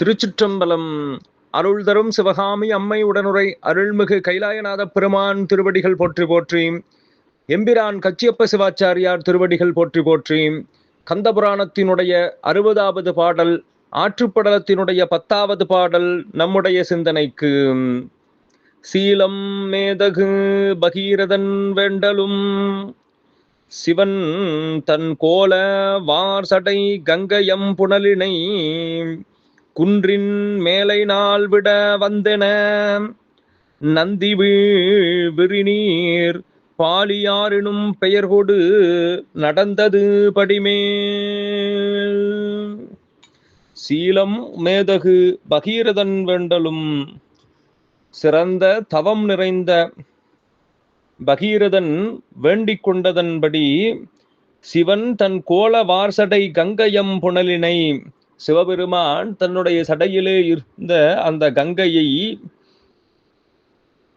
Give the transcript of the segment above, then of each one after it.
திருச்சிற்றம்பலம். அருள் தரும் சிவகாமி அம்மை உடனுரை அருள்மிகு கைலாயநாத பெருமான் திருவடிகள் போற்றி போற்றி. எம்பிரான் கச்சியப்ப சிவாச்சாரியார் திருவடிகள் போற்றி போற்றி. கந்தபுராணத்தினுடைய அறுபதாவது பாடல் ஆற்றுப்படலத்தினுடைய பத்தாவது பாடல் நம்முடைய சிந்தனைக்கு. சீலம் மேதகு பகீரதன் வேண்டலும் சிவன் தன் கோல வார் சடை கங்கயம் புனலினை குன்றின் மேலை நாள் விட வந்தென. நந்தி விரிநீர் பாலியாரினும் பெயர் கொடு நடந்தது படிமேல். சீலம் மேதகு பகீரதன் வேண்டலும் சிறந்த தவம் நிறைந்த பகீரதன் வேண்டிக் கொண்டதன்படி சிவன் தன் கோல வார்சடை கங்கையம் புனலினை சிவபெருமான் தன்னுடைய சடையிலே இருந்த அந்த கங்கையை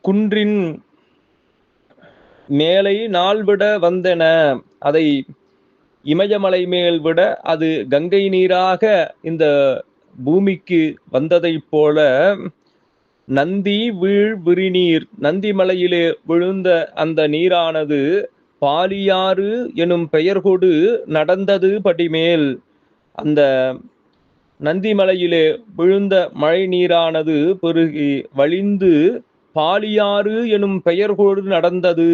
குன்றின் மேலை நாள் விட வந்தென அதை இமயமலை மேல் விட அது கங்கை நீராக இந்த பூமிக்கு வந்ததைப் போல நந்தி வீழ் விரிநீர் நந்தி மலையிலே விழுந்த அந்த நீரானது பாலியாறு எனும் பெயர் கொடு நடந்தது படிமேல். அந்த நந்திமலையிலே விழுந்த மழை நீரானது பெருகி வழிந்து பாலியாறு எனும் பெயர் கொடு நடந்தது.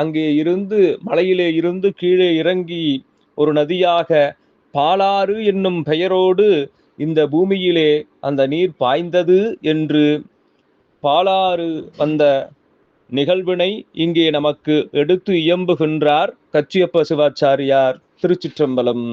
அங்கே இருந்து மலையிலே இருந்து கீழே இறங்கி ஒரு நதியாக பாலாறு என்னும் பெயரோடு இந்த பூமியிலே அந்த நீர் பாய்ந்தது என்று பாலாறு வந்த நிகழ்வினை இங்கே நமக்கு எடுத்து இயம்புகின்றார் கச்சியப்ப சிவாச்சாரியார் திருச்சிற்றம்பலம்.